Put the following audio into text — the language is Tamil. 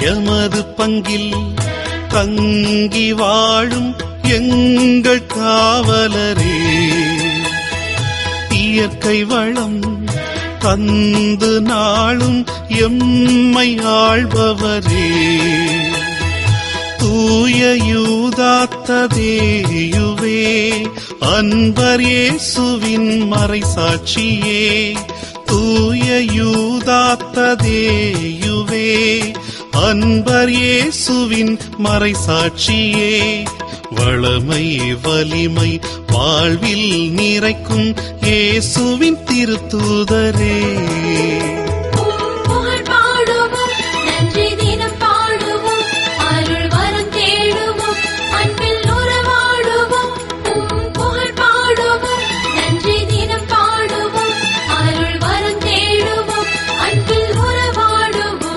எமது பங்கில் தங்கி வாழும் எங்கள் காவலரே. இயற்கை வளம் தந்து நாளும் எம்மை ஆழ்பவரே தூய யூதாத்ததேயுவே அன்பரே சுவின் மறை சாட்சியே. தூய யூதாத்ததேயுவே அன்பர் இயேசுவின் மறை சாட்சியே வளமை வலிமை வாழ்வில் நிறைக்கும் இயேசுவின் திருத்தூதரே.